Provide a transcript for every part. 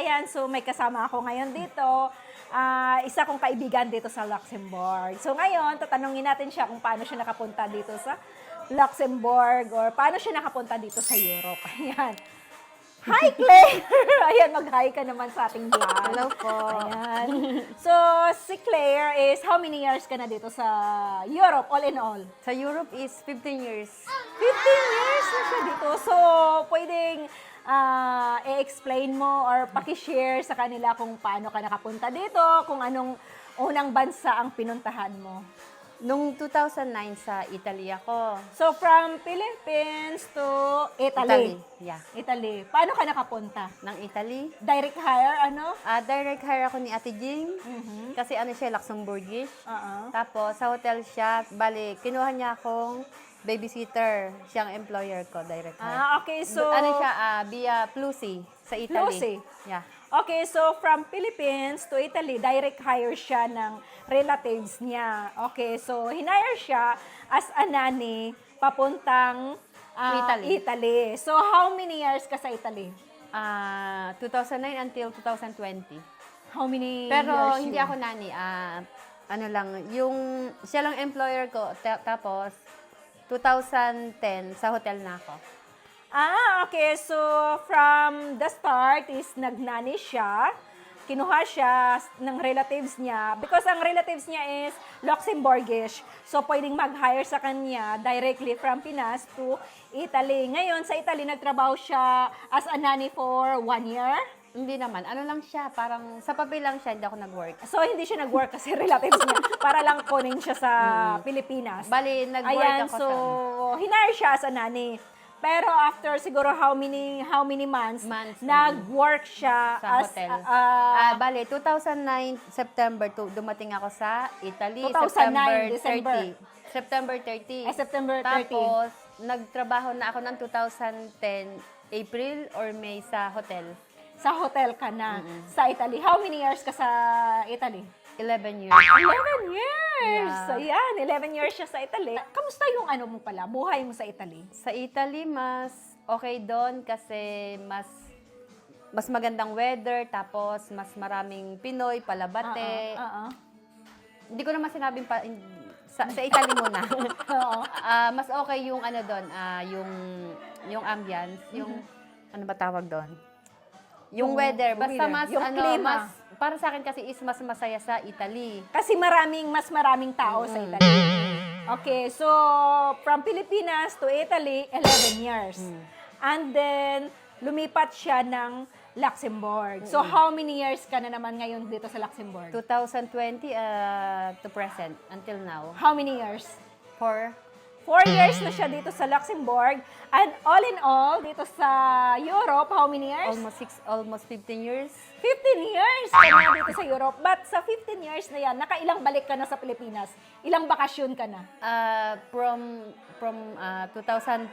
Ayan, so may kasama ako ngayon dito. Ah, isa kong kaibigan dito sa Luxembourg. So ngayon, tatanungin natin siya kung paano siya nakapunta dito sa Luxembourg or paano siya nakapunta dito sa Europe. Ayan. Hi, Claire! Ayan, mag-hi ka naman sa ating vlog. Hello po. Ayan. So, si Claire is how many years ka na dito sa Europe, all in all? Sa Europe is 15 years. 15 years na siya dito. So, pwedeng ah, i-explain mo or pakishare sa kanila kung paano ka nakapunta dito, kung anong unang bansa ang pinuntahan mo. Nung 2009 sa Italy ako. So, from Philippines to Italy. Yeah. Italy. Paano ka nakapunta? Ng Italy. Direct hire, ano? Ah, direct hire ako ni Ate Jing. Mhm. Kasi ano siya, Luxembourgish. Oo. Tapos sa hotel siya, bali, kinuha niya akong babysitter. Siyang employer ko, direct hire. Ah, okay. So, ano siya, ah, via Plusi sa Italy. Plusi? Yeah. Okay, so from Philippines to Italy, direct hire siya ng relatives niya. Okay, so hinire siya as a nanny papuntang ah, Italy. Italy. So how many years ka sa Italy? Ah, 2009 until 2020. How many Pero years hindi yun? ako nani. Ah, ano lang, yung siya lang employer ko. Ta- tapos 2010 sa hotel na ako. Ah, okay. So from the start is nagnani siya. Kinuha siya ng relatives niya because ang relatives niya is Luxembourgish. So pwedeng mag-hire sa kanya directly from Pinas to Italy. Ngayon sa Italy nagtrabaho siya as a nanny for one year. Hindi naman. Ano lang siya, parang sa papel lang siya, hindi ako nag-work. So hindi siya nag-work kasi relatives niya para lang kunin siya sa Pilipinas. Bali, nag-work Ayan, ako so sa... hinire siya as a nanny. Pero after siguro how many how many months, Months, nag-work siya Sa as hotel. ah, Ah, bali, 2009 September to dumating ako sa Italy. 2009, September December. 30. September 30. ay, September 30. Tapos, nagtrabaho na ako ng 2010, April or May sa hotel. Sa hotel ka na sa Italy. How many years ka sa Italy? 11 years. 11 years! Yeah. So yan, 11 years siya sa Italy. Kamusta yung ano mo pala, buhay mo sa Italy? Sa Italy, mas okay doon kasi mas mas magandang weather, tapos mas maraming Pinoy, palabate. Oo, oo. Hindi ko naman sinabing pa, in- sa, sa Italy muna. Oo. Ah, mas okay yung ano doon, ah, yung yung ambience, yung ano ba tawag doon? Yung, weather, basta mas yung ano, klima. mas para sa akin kasi is mas masaya sa Italy. Kasi maraming, mas maraming tao sa Italy. Okay, so from Pilipinas to Italy, 11 years. And then, lumipat siya ng Luxembourg. So, how many years ka na naman ngayon dito sa Luxembourg? 2020 uh, to present until now. How many years? For Four years na siya dito sa Luxembourg. And all in all, dito sa Europe, how many years? almost six, almost 15 years. 15 years ka na dito sa Europe. But sa 15 years na yan, nakailang balik ka na sa Pilipinas? Ilang bakasyon ka na? Uh, from from uh, 2012,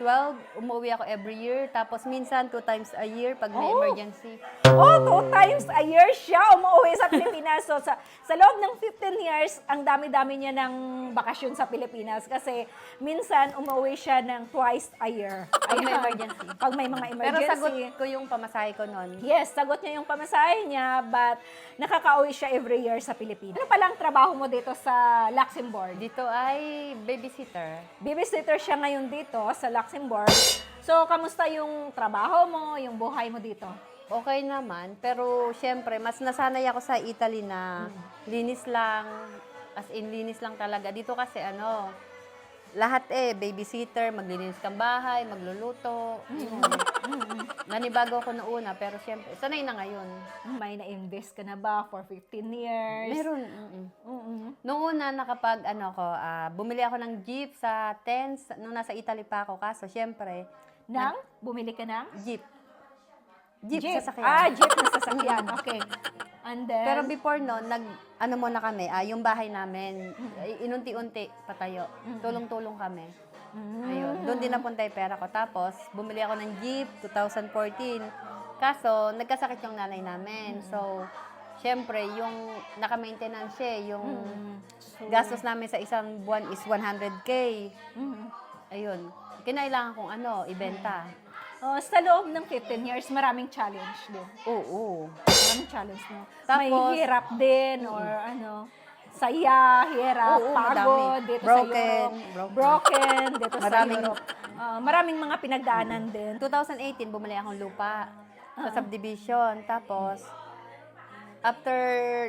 umuwi ako every year. Tapos minsan, two times a year pag may Oh. emergency. Oh, two times a year siya umuwi sa Pilipinas. So, sa, sa loob ng 15 years, ang dami-dami niya ng bakasyon sa Pilipinas kasi minsan umuwi siya ng twice a year. Pag may emergency. Pag may mga Pero emergency. sagot ko yung pamasahe ko noon. Yes, sagot niya yung pamasahe niya, but nakaka-uwi siya every year sa Pilipinas. Ano palang trabaho mo dito sa Luxembourg? Dito ay babysitter. Babysitter siya ngayon dito sa Luxembourg. So, kamusta yung trabaho mo, yung buhay mo dito? Okay naman, pero syempre, mas nasanay ako sa Italy na linis lang, as in linis lang talaga. Dito kasi ano, lahat eh, babysitter, maglilinis kang bahay, magluluto. yun. Nanibago ako noong una, pero syempre, sanay na ngayon. May na-invest ka na ba for 15 years? Meron, mm Mm-mm. Noong una, nakapag, ano ko, ah, bumili ako ng jeep sa tents, nung nasa Italy pa ako, kaso syempre, Nang? Bumili ka ng? jeep. Jeep, sasakyan. Ah, jeep na sasakyan. Okay. And then, Pero before no, nag ano muna kami, ah, yung bahay namin, inunti-unti patayo. Tulong-tulong kami. Mm. Ayun, doon din napunta yung pera ko. Tapos, bumili ako ng Jeep 2014. Kaso, nagkasakit yung nanay namin. So, syempre, yung naka-maintenance siya, yung gastos namin sa isang buwan is 100k. Mhm. Ayun, kinailangan kong ano, ibenta. Oh, sa loob ng 15 years, maraming challenge din. Oo. Maraming challenge, no? May Tapos- hirap din or ano, saya, hirap, Oo, pagod madami. dito Broken, sa Europe. broken. Broken dito Maraming- sa Europe. Ah, maraming mga pinagdaanan din. 2018, bumili akong lupa Ah. sa subdivision. Tapos, after,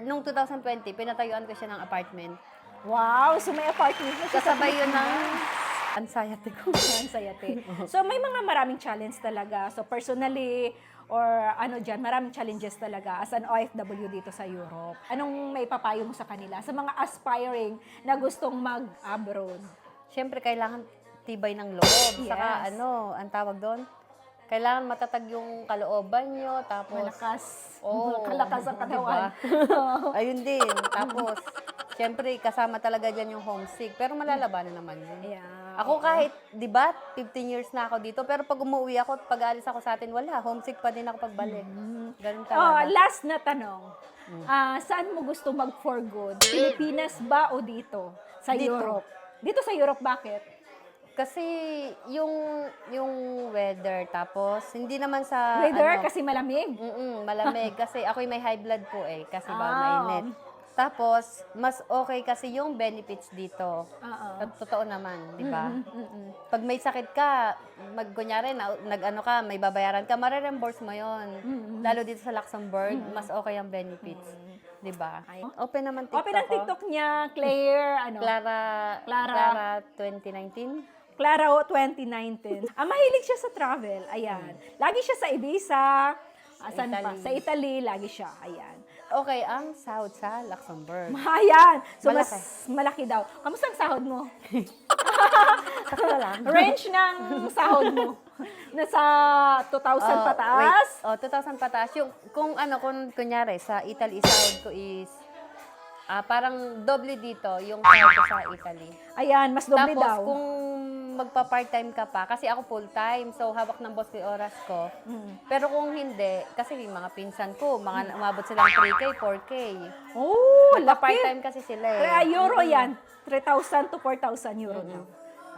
nung 2020, pinatayuan ko siya ng apartment. Wow, so may apartment na siya sa Kasabay yun ng anxiety ko. Sayate. So, may mga maraming challenge talaga. So, personally, or ano dyan, maraming challenges talaga as an OFW dito sa Europe. Anong may papayo mo sa kanila? Sa mga aspiring na gustong mag-abroad? Siyempre, kailangan tibay ng loob. Saka, Yes. ano, ang tawag doon? Kailangan matatag yung kalooban nyo. Tapos, Malakas. Oo, Kalakas ang katawan. ayun din. Tapos, siyempre, kasama talaga dyan yung homesick. Pero malalabanan naman yun. Yeah. Ako kahit, di ba, 15 years na ako dito, pero pag umuwi ako, at pag alis ako sa atin, wala, homesick pa din ako pagbalik. Ganun Oh, talaga. last na tanong. Ah, saan mo gusto mag for good? Pilipinas ba o dito? Sa Dito. Europe? Dito sa Europe, bakit? Kasi yung yung weather, tapos hindi naman sa Weather ano, kasi malamig. Mm-mm, malamig. kasi ako'y may high blood po eh, kasi ba Ah. mainit. Tapos, mas okay kasi yung benefits dito. Oo. At Totoo naman, di ba? Pag may sakit ka, mag, kunyari, na, nag-ano ka, may babayaran ka, mare-reimburse mo yon Lalo dito sa Luxembourg, mas okay ang benefits. Di ba? Ay. Open naman TikTok Open ang ko. TikTok niya, Claire, ano? Clara, Clara. Clara 2019. Clara O 2019. Ah, mahilig siya sa travel. Ayan. Lagi siya sa Ibiza. Asan pa? Italy. Sa Italy, lagi siya. Ayan. Okay, ang sahod sa Luxembourg. Ayan. So, Malaki. mas malaki daw. Kamusta ang sahod mo? Sakto lang. Range ng sahod mo? Nasa 2,000 Oh, pataas? Wait. Oh, 2,000 pataas. Yung, kung ano, kung kunyari, sa Italy, sahod ko is, ah parang doble dito yung sahod ko sa Italy. Ayan, mas doble Tapos, daw. kung magpa-part-time ka pa, kasi ako full-time, so hawak ng boss ko yung oras ko. Mm. Pero kung hindi, kasi yung mga pinsan ko, mga umabot silang 3K, 4K. Oh, laki. Magpa-part-time kasi sila eh. Kaya euro yan. 3,000 to 4,000 euro na.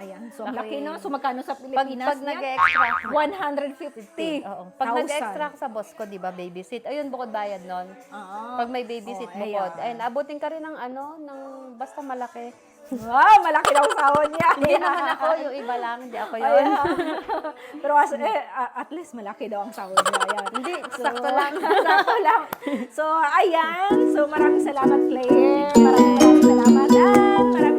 Ayan. So, ang laki Laki. no? So, magkano sa Pag, Pilipinas pag nag-extra, 150. Oo. Pag nag-extra ako sa boss ko, di ba, babysit, ayun, bukod bayad nun. Oo. Pag may babysit Oh, bukod, ayan. ayun, abutin ka rin ng ano, ng basta malaki. Wow, malaki daw sahod niya. Hindi naman ako, yung iba lang, hindi ako yun. Pero as, eh, at least malaki daw ang sahod niya. Ayan. Hindi, sakto lang. sakto lang. So, ayan. So, maraming salamat, Claire. Maraming maraming salamat. At maraming salamat